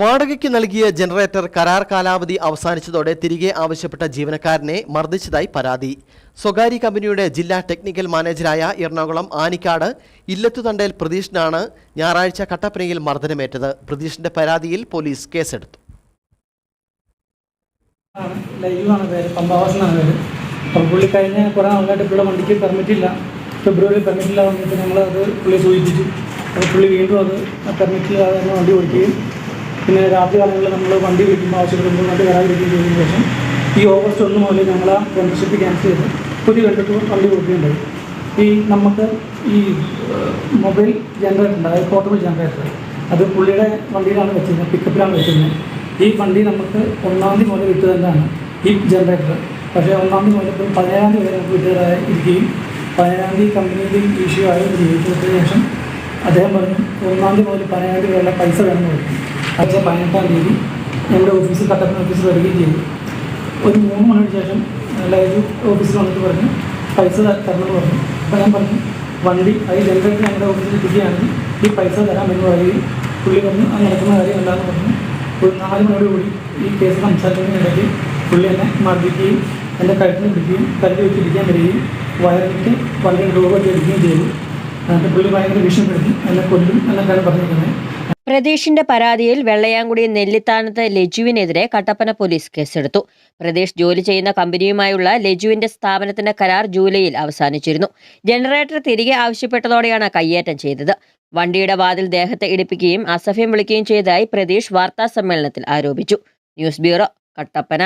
വാടകയ്ക്ക് നൽകിയ ജനറേറ്റർ കരാർ കാലാവധി അവസാനിച്ചതോടെ തിരികെ ആവശ്യപ്പെട്ട ജീവനക്കാരനെ മർദ്ദിച്ചതായി പരാതി. സ്വകാര്യ കമ്പനിയുടെ ജില്ലാ ടെക്നിക്കൽ മാനേജരായ എറണാകുളം ആനിക്കാട് ഇല്ലത്തുതണ്ടയിൽ പ്രതീഷിനാണ് ഞായറാഴ്ച കട്ടപ്പനയിൽ മർദ്ദനമേറ്റത്. പ്രതീഷിന്റെ പരാതിയിൽ പോലീസ് കേസെടുത്തു. ഫെബ്രുവരി പെർമിറ്റ് ഇല്ല വന്നിട്ട് ഞങ്ങൾ അത് പുള്ളിയെ സൂചിപ്പിച്ചു. അപ്പോൾ പുള്ളി വീണ്ടും അത് പെർമിറ്റ് ഇല്ലാതെ വണ്ടി ഓടിക്കുകയും പിന്നെ രാത്രി കാലങ്ങളിൽ നമ്മൾ വണ്ടി വിളിക്കുമ്പോൾ ആവശ്യപ്പെടുമ്പോൾ വണ്ടി വരാതിരിക്കുകയും ചെയ്തതിനു ശേഷം ഈ ഓഗസ്റ്റ് ഒന്ന് മുതൽ ഞങ്ങൾ ആ മെമ്പർഷിപ്പ് ക്യാൻസൽ ചെയ്ത്. പുതിയ കണ്ടിട്ട് വണ്ടി കൊടുക്കുകയുണ്ടായി. ഈ നമുക്ക് ഈ മൊബൈൽ ജനറേറ്റർ ഉണ്ട്. അതായത് പോർട്ടബിൾ ജനറേറ്റർ അത് പുള്ളിയുടെ വണ്ടിയിലാണ് വെച്ചിരുന്നത്. പിക്കപ്പിലാണ് വെച്ചിരുന്നത്. ഈ വണ്ടി നമുക്ക് ഒന്നാം തീയതി മുതൽ വിട്ടു തന്നെയാണ് ഈ ജനറേറ്റർ പക്ഷേ ഒന്നാം തീയതി മുതൽ പതിനേഴാം തീയതി വരെ നമുക്ക് വിട്ടതായി ഇരിക്കുകയും പതിനേഴാം തീയതി കമ്പനിയിൽ ഇഷ്യൂ ആയി ജീവിച്ചതിന് ശേഷം അദ്ദേഹം പറഞ്ഞു ഒന്നാം തീയതി മുതൽ പതിനേഴാം തീയതി വരെയുള്ള പൈസ വേണമെന്ന് പറഞ്ഞു. ആഴ്ച പതിനെട്ടാം തീയതി ഞങ്ങളുടെ ഓഫീസിൽ കട്ടപ്പന ഓഫീസിൽ വരികയും ചെയ്തു. ഒരു മൂന്ന് മണിക്ക് ശേഷം ലൈവ് ഓഫീസിൽ വന്നിട്ട് പറഞ്ഞു. പൈസ തരണം എന്ന് പറഞ്ഞു. അപ്പോൾ ഞാൻ പറഞ്ഞു വണ്ടി അത് ജനറേറ്റർ ഞങ്ങളുടെ ഓഫീസിൽ എത്തിക്കുകയാണെങ്കിൽ ഈ പൈസ തരാം എന്ന് പറയുകയും പുള്ളി പറഞ്ഞു അത് നടക്കുന്ന കാര്യം എന്താണെന്ന് പറഞ്ഞു. ഒരു നാല് മണിയോട് കൂടി ഈ കേസ് സംസാരിക്കുന്നതിനിടയ്ക്ക് പുള്ളി എന്നെ മർദ്ദിക്കുകയും എന്റെ കഴുത്തിന് പിടിക്കുകയും കരുതി വെച്ചിരിക്കാൻ വരികയും വയറിട്ട് വളരെ രൂപ എടുക്കുകയും ചെയ്തു. എന്നിട്ട് പുള്ളി ഭയങ്കര ഭീഷണിപ്പെടുത്തി എന്നെ കൊല്ലും എന്നൊക്കെയാണ് പറഞ്ഞിരിക്കുന്നത്. പ്രതീഷിന്റെ പരാതിയിൽ വെള്ളയാങ്കുടി നെല്ലിത്താനത്ത് ലജുവിനെതിരെ കട്ടപ്പന പോലീസ് കേസെടുത്തു. പ്രദേശ് ജോലി ചെയ്യുന്ന കമ്പനിയുമായുള്ള ലജുവിന്റെ സ്ഥാപനത്തിന്റെ കരാർ ജൂലൈയിൽ അവസാനിച്ചിരുന്നു. ജനറേറ്റർ തിരികെ ആവശ്യപ്പെട്ടതോടെയാണ് കയ്യേറ്റം ചെയ്തത്. വണ്ടിയുടെ വാതിൽ ദേഹത്തെ ഇടിപ്പിക്കുകയും അസഭ്യം വിളിക്കുകയും ചെയ്തതായി പ്രതീഷ് വാർത്താ സമ്മേളനത്തിൽ ആരോപിച്ചു. News bureau Kattappana.